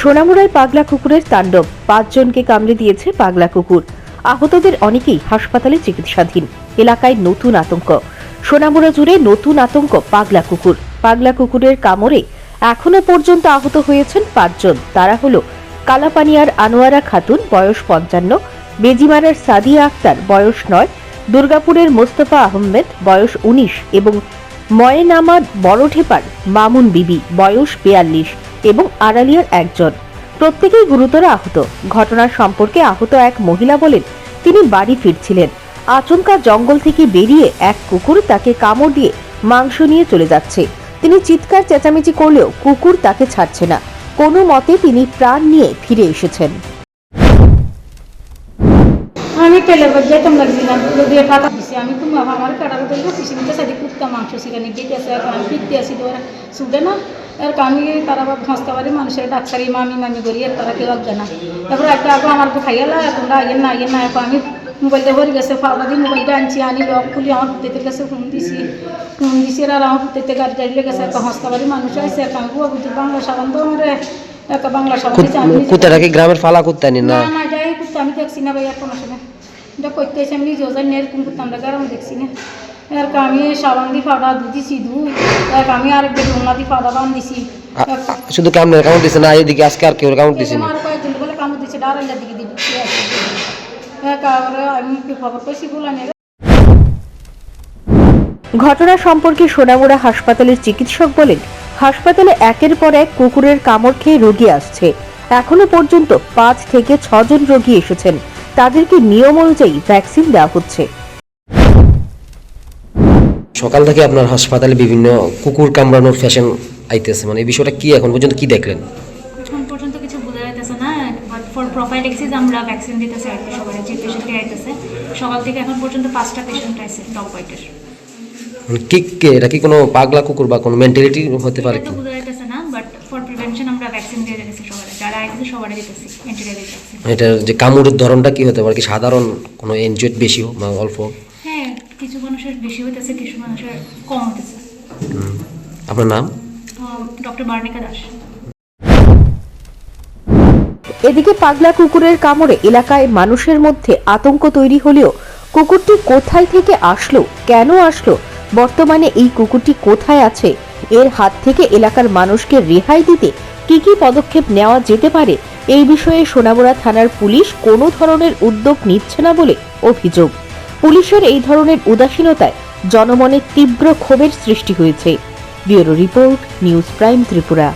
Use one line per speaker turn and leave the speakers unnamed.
সোনামুড়ায় পাগলা কুকুরের তাণ্ডব। পাঁচজনকে কামড়ে দিয়েছে পাগলা কুকুর। আহতদের অনেকেই হাসপাতালে চিকিৎসাধীন। এলাকায় নতুন আতঙ্ক। সোনামুড়া জুড়ে নতুন আতঙ্ক পাগলা কুকুর। পাগলা কুকুরের কামড়ে এখনও পর্যন্ত আহত হয়েছেন পাঁচজন। তারা হলো কালাপানিয়ার আনোয়ারা খাতুন, বয়স পঞ্চান্ন, বেজিমারার সাদিয়া আক্তার, বয়স নয়, দুর্গাপুরের মোস্তফা আহমেদ, বয়স উনিশ, এবং ময়নামাদ বড়ঠেপার মামুন বিবি, বয়স বিয়াল্লিশ। এবং আড়ালিয়ার একজন। প্রত্যেকেই গুরুতর আহত। ঘটনার সম্পর্কে আহত এক মহিলা বলেন, তিনি বাড়ি ফিরছিলেন। আচমকা জঙ্গল থেকে বেরিয়ে এক কুকুর তাকে কামড় দিয়ে মাংস নিয়ে চলে যাচ্ছে। তিনি চিৎকার চেঁচামেচি করলেও কুকুর তাকে ছাড়ছে না। কোনো মতে তিনি প্রাণ নিয়ে ফিরে এসেছেন।
আমি তেলে যেতাম লাগছিলাম পুরো দিয়ে টাকা দিছি। আমি তো আমার কাটার তো পিছিয়ে নিতে সাথে কুত্তা মাংস সেখানে গেটে আছে আমি ফিরতে আসি তো ওরা শুধে না। এর আমি তারা বা হাসতে পারি মানুষের ডাক্তারি মামি মামি করি এর তারা কেউ লাগবে না। তারপরে একটা আগে আমার তো খাইয়ালা তোমরা আইয়েন না আইয়েন না এখন আমি মোবাইলটা ভরে গেছে ফাওলা দিয়ে মোবাইলটা আনছি আনি লক খুলি আমার পুতের কাছে ফোন দিছি। ফোন দিছি আর আমার পুতেতে গাড়ি টাড়ি লেগেছে একটা পারি মানুষ আছে একটা আমি বুঝি বাংলা সাবান তো আমার একটা বাংলা সাবান দিছে আমি
গ্রামের ফালা কুত্তা নি
না?
না
না যাই করতে আমি দেখছি না ভাইয়া কোনো সময় এটা করতে এসে আমি নিজেও জানি এরকম করতাম দেখছি না। এর আমি সাবান দিয়ে ফাটা ধুতেছি ধুই এর আমি আর একবার ডোনা দিয়ে ফাটা বান দিছি
শুধু কামড় দিছে না এদিকে আজকে আর কেউ কামড় দিছে না।
আমার কয়েকজন বলে কামড় দিচ্ছে ডারাইলার দিকে আমি কি খবর
ঘটনা সম্পর্কে সোনামুড়া হাসপাতালের চিকিৎসক বলেন হাসপাতালে একের পর এক কুকুরের কামড় খেয়ে রোগী আসছে। এখনও পর্যন্ত পাঁচ থেকে ছজন রোগী এসেছেন। তাদেরকে নিয়ম অনুযায়ী ভ্যাকসিন দেওয়া হচ্ছে।
সকাল থেকে আপনার হাসপাতালে বিভিন্ন কুকুর কামড়ানোর ফ্যাশন আইতেছে। মানে এই বিষয়টা কি এখন পর্যন্ত কি দেখলেন?
এখন পর্যন্ত কিছু বোঝা যাইতেছে না। বাট ফর প্রোফাইলেক্সিস আমরা ভ্যাকসিন দিতেছি আর কি সবাই যে পেশেন্টে আইতেছে। সকাল থেকে এখন পর্যন্ত পাঁচটা পেশেন্ট আইছে ডগ বাইটের
মানে কি- এটা কি কোনো পাগলা কুকুর বা কোনো মেন্টালিটি হতে পারে কি
তো বোঝা যাইতেছে না বাট ফর প্রিভেনশন আমরা ভ্যাকসিন দিয়ে দিতেছি সবাই যারা আইতেছে সবাই দিতেছি অ্যান্টিরাইবিক ভ্যাকসিন
এটার যে কামড়ের ধরনটা কি হতে পারে? কি সাধারণ কোনো এনজিওট বেশি হোক বা অল্প
হ্যাঁ কিছু মানুষের বেশি হইতেছে কিছু মানুষের কম হইতেছে।
আপনার নাম?
ডক্টর বার্নিকা দাস।
এদিকে পাগলা কুকুরের কামড়ে এলাকায় মানুষের মধ্যে আতঙ্ক তৈরি হলেও কুকুরটি কোথায় থেকে আসলো কেন আসলো বর্তমানে এই কুকুরটি কোথায় আছে এর হাত থেকে এলাকার মানুষকে রেহাই দিতে কি কি পদক্ষেপ নেওয়া যেতে পারে এই বিষয়ে সোনামুড়া থানার পুলিশ কোনো ধরনের উদ্যোগ নিচ্ছে না বলে অভিযোগ। পুলিশের এই ধরনের উদাসীনতায় জনমনে তীব্র ক্ষোভের সৃষ্টি হয়েছে। Bureau report, news prime Tripura.